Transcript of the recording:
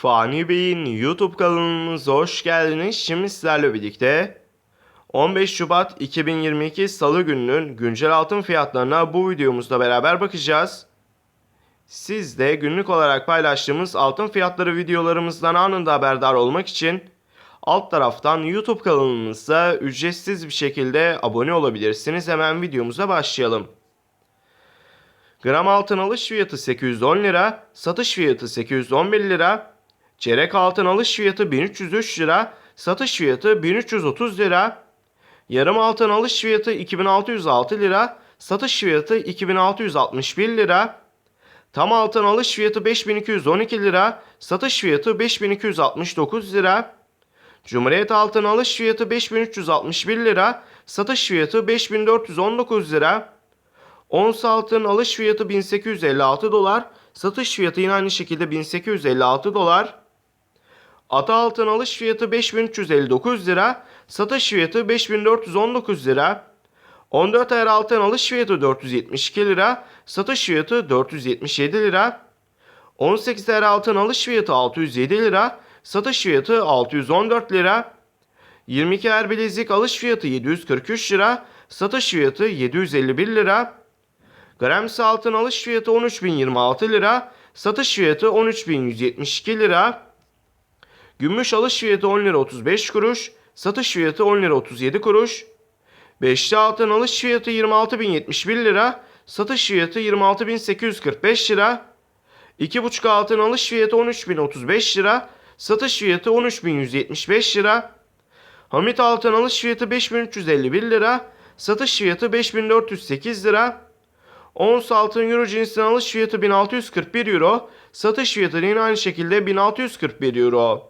Fani Bey'in YouTube kanalımıza hoş geldiniz. Şimdi sizlerle birlikte 15 Şubat 2022 Salı gününün güncel altın fiyatlarına bu videomuzda beraber bakacağız. Siz de günlük olarak paylaştığımız altın fiyatları videolarımızdan anında haberdar olmak için alt taraftan YouTube kanalımıza ücretsiz bir şekilde abone olabilirsiniz. Hemen videomuza başlayalım. Gram altın alış fiyatı 810 lira, satış fiyatı 811 lira. Çeyrek altın alış fiyatı 1303 lira, satış fiyatı 1330 lira. Yarım altın alış fiyatı 2606 lira, satış fiyatı 2661 lira. Tam altın alış fiyatı 5212 lira, satış fiyatı 5269 lira. Cumhuriyet altın alış fiyatı 5361 lira, satış fiyatı 5419 lira. Ons altın alış fiyatı 1856 dolar, satış fiyatı yine aynı şekilde 1856 dolar. Ata altın alış fiyatı 5359 lira, satış fiyatı 5419 lira. 14 ayar altın alış fiyatı 472 lira, satış fiyatı 477 lira. 18 ayar altın alış fiyatı 607 lira, satış fiyatı 614 lira. 22 ayar bilezik alış fiyatı 743 lira, satış fiyatı 751 lira. Grams altın alış fiyatı 13.026 lira, satış fiyatı 13.172 lira. Gümüş alış fiyatı 10 lira 35 kuruş, satış fiyatı 10 lira 37 kuruş. Beşli altın alış fiyatı 26.071 lira, satış fiyatı 26.845 lira. 2,5 altın alış fiyatı 13.035 lira, satış fiyatı 13.175 lira. Hamit altın alış fiyatı 5.351 lira, satış fiyatı 5.408 lira. Ons altın euro cinsinden alış fiyatı 1641 euro, satış fiyatı yine aynı şekilde 1641 euro.